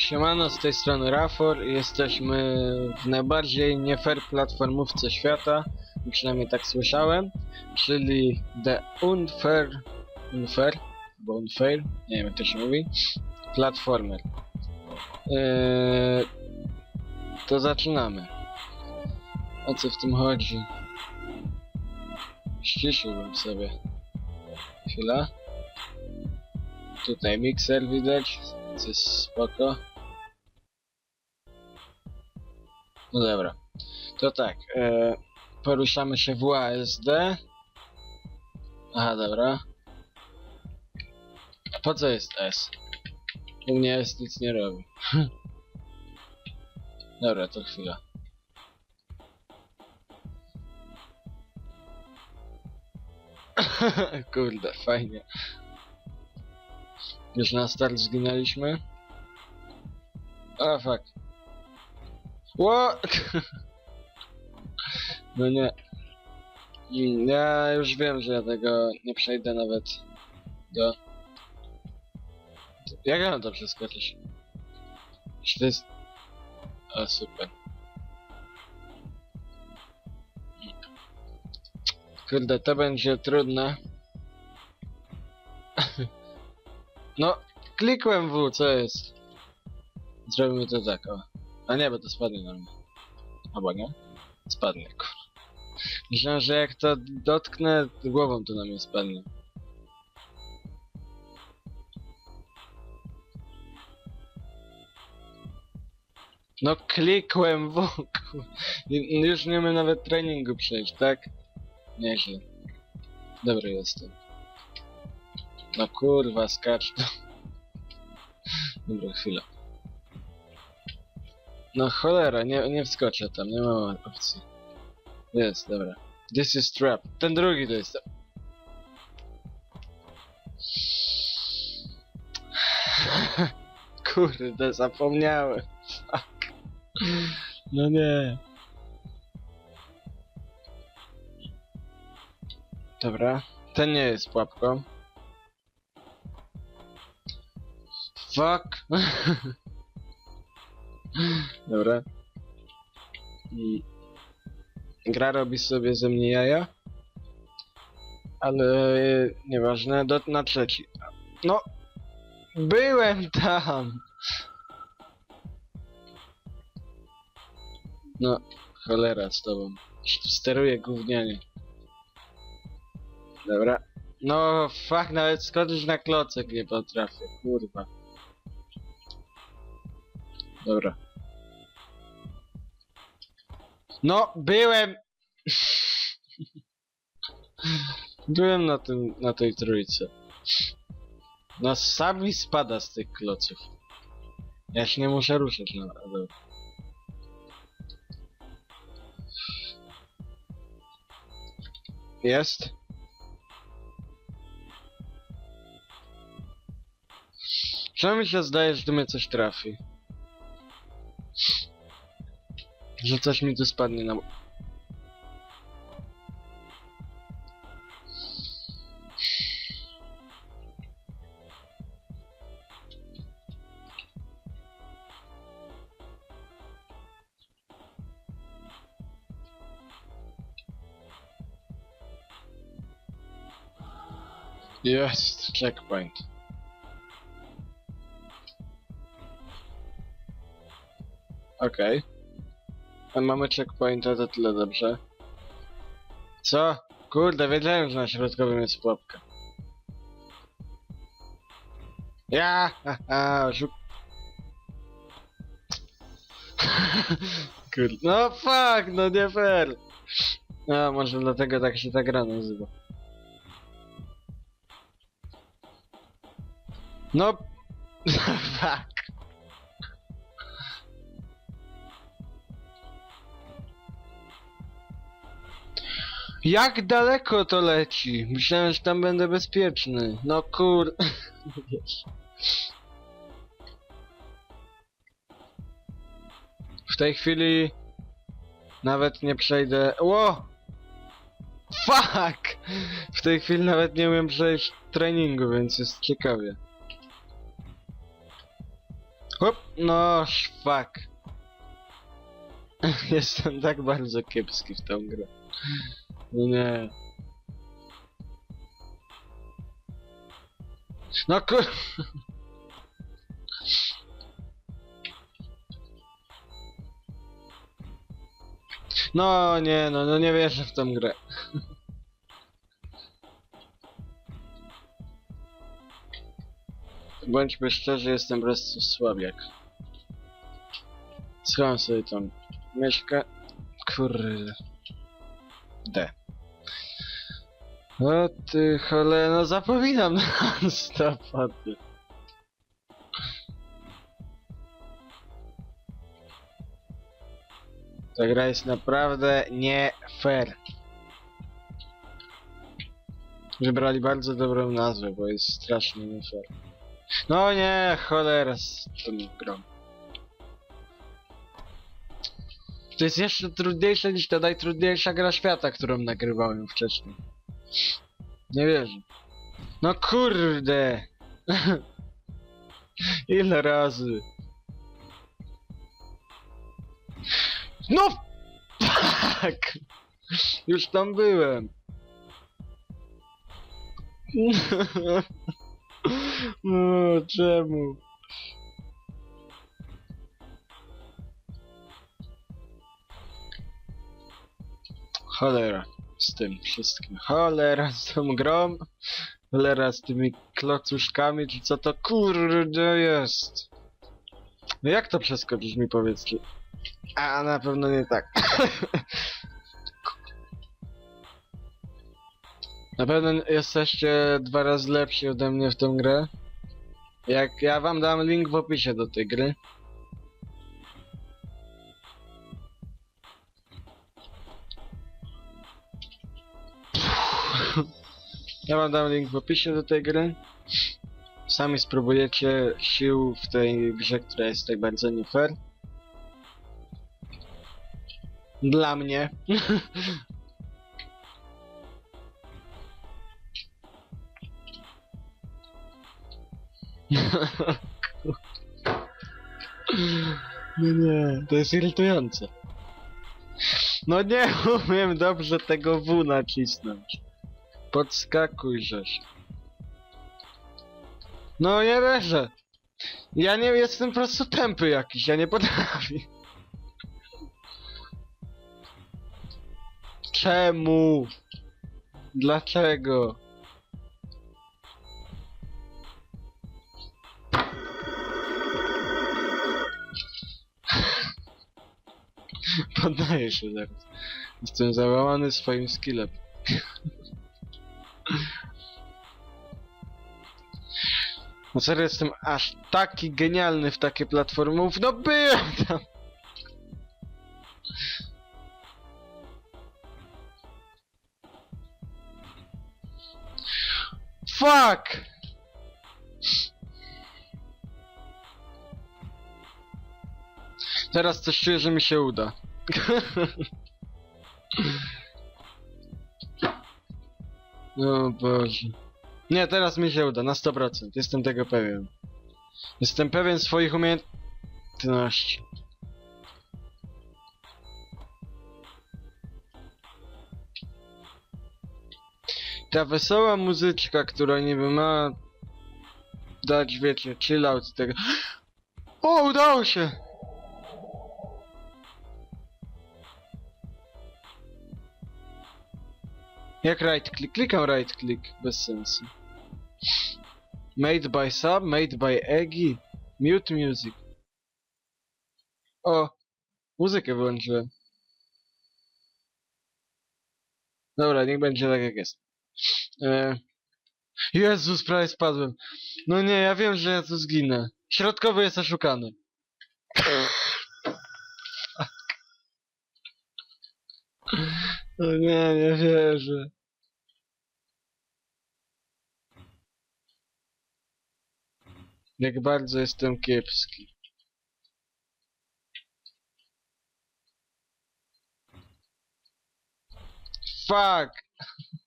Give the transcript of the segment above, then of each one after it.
Siemano, z tej strony Rafor jesteśmy w najbardziej nie fair platformówce świata, przynajmniej tak słyszałem, czyli The Unfair, Unfair, bo Unfair, nie wiem jak to się mówi, Platformer. Eee, to zaczynamy. O co w tym chodzi? Ściszyłbym sobie. Chwila. Tutaj mikser widać, co jest spoko. No dobra. To tak, e, poruszamy się w ASD. Aha, dobra. Po co jest S? U mnie S nic nie robi. dobra, to chwila. Kurde, fajnie. Już na start zginęliśmy. A fuck. What? No nie. Ja już wiem, że ja tego nie przejdę nawet do... Jak ja mam to przeskoczyć? Czy to jest... O, super. Kurde, to będzie trudne. No, klikłem W, co jest? Zrobimy to tak, o. A nie, bo to spadnie na mnie. Albo nie? Spadnie, kur... Myślałem, że jak to dotknę, głową to na mnie spadnie. No klikłem w, kur... I- Już nie umiem nawet treningu przejść, tak? Nieźle. Dobry jestem. No kurwa, skacz to. Dobra, chwila. No cholera, nie, nie wskoczę tam, nie ma opcji. Jest, dobra. This is trap. Ten drugi to jest. Kurde, zapomniałem. Fuck. No nie. Dobra. Ten nie jest pułapką. Fuck. Dobra. I gra robi sobie ze mnie jaja. Ale nieważne, do, na trzeci. No! Byłem tam! No, cholera z tobą. Steruję gównianie. Dobra. No, fuck, nawet skoczyć na klocek nie potrafię, kurwa. Dobra. No, byłem! byłem na tym, na tej trójce. No, sam mi spada z tych kloców. Ja się nie muszę ruszać, ale... Jest? Czemu mi się zdaje, że tu mnie coś trafi? Że coś mi tu spadnie na... Jest, checkpoint. Okej. A mamy checkpointa, to tyle dobrze. Co? Kurde, wiedziałem, że na środkowym jest pułapka. Ja! Haha, oszuk... Kurde, no fuck, no nie fair! A, może dlatego tak się ta gra nazywa. No... fuck. Jak daleko to leci? Myślałem, że tam będę bezpieczny. No kur... W tej chwili... Nawet nie przejdę... Ło! Fuck! W tej chwili nawet nie umiem przejść treningu, więc jest ciekawie. Hop, no szwak. Jestem tak bardzo kiepski w tą grę. No nie. No kur... No nie, no, no nie wierzę w tą grę. Bądźmy szczerzy, jestem po prostu słabiak. Schowam sobie tam mieszka... Kurde. O ty cholera, no zapominam na stop o tym. Ta gra jest naprawdę nie fair. Wybrali bardzo dobrą nazwę, bo jest strasznie nie fair. No nie, cholera z tą grą. To jest jeszcze trudniejsze niż ta najtrudniejsza gra świata, którą nagrywałem wcześniej. Nie wierzę. No kurde! Ile razy? No! Fuck! Już tam byłem. No, czemu? Cholera z tym wszystkim. Cholera z tą grą. Cholera z tymi klocuszkami, czy co to kurde jest? No jak to przeskoczyć mi powiedzcie? A na pewno nie tak. Na pewno jesteście dwa razy lepsi ode mnie w tą grę. Jak ja wam dam link w opisie do tej gry. Ja wam dam link w opisie do tej gry. Sami spróbujecie sił w tej grze, która jest tak bardzo nie fair. Dla mnie. No nie, to jest irytujące. No nie umiem dobrze tego W nacisnąć. Podskakuj żeś. No nie wierzę. Ja nie jestem po prostu tępy jakiś, ja nie potrafię. Czemu? Dlaczego? Poddaję się zaraz. Jestem załamany swoim skillem. No serio jestem aż taki genialny w takie platformów. No byłem tam! Fuck! Teraz coś czuję, że mi się uda. O Boże. Nie, teraz mi się uda, na 100%. Jestem tego pewien. Jestem pewien swoich umiejętności. Ta wesoła muzyczka, która niby ma dać, wiecie, chill out z tego. O, udało się! Jak right click? Klikam right click, bez sensu. Made by sub, made by Eggy. Mute music. O! Muzykę wyłączyłem. Dobra, niech będzie tak jak jest. E... Jezus, prawie spadłem. No nie, ja wiem, że ja tu zginę. Środkowy jest oszukany. No nie, nie wierzę. Jak bardzo jestem kiepski. Fuck!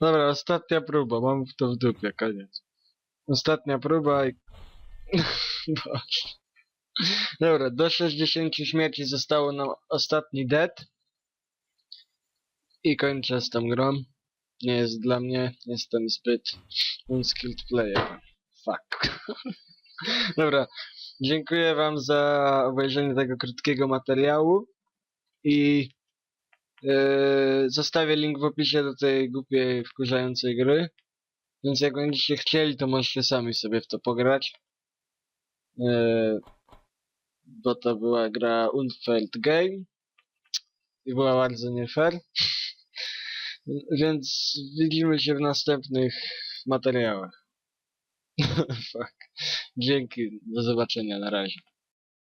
Dobra, ostatnia próba, mam to w dupie, koniec. Ostatnia próba i... Boże. Dobra, do 60 śmierci zostało nam ostatni dead. I kończę z tą grą. Nie jest dla mnie, jestem zbyt unskilled player. Fuck. Dobra, dziękuję wam za obejrzenie tego krótkiego materiału i yy, zostawię link w opisie do tej głupiej, wkurzającej gry. Więc jak będziecie chcieli, to możecie sami sobie w to pograć. Yy, bo to była gra Unfair Game i była bardzo nie fair. Więc widzimy się w następnych materiałach. Fuck. Dzięki, do zobaczenia, na razie.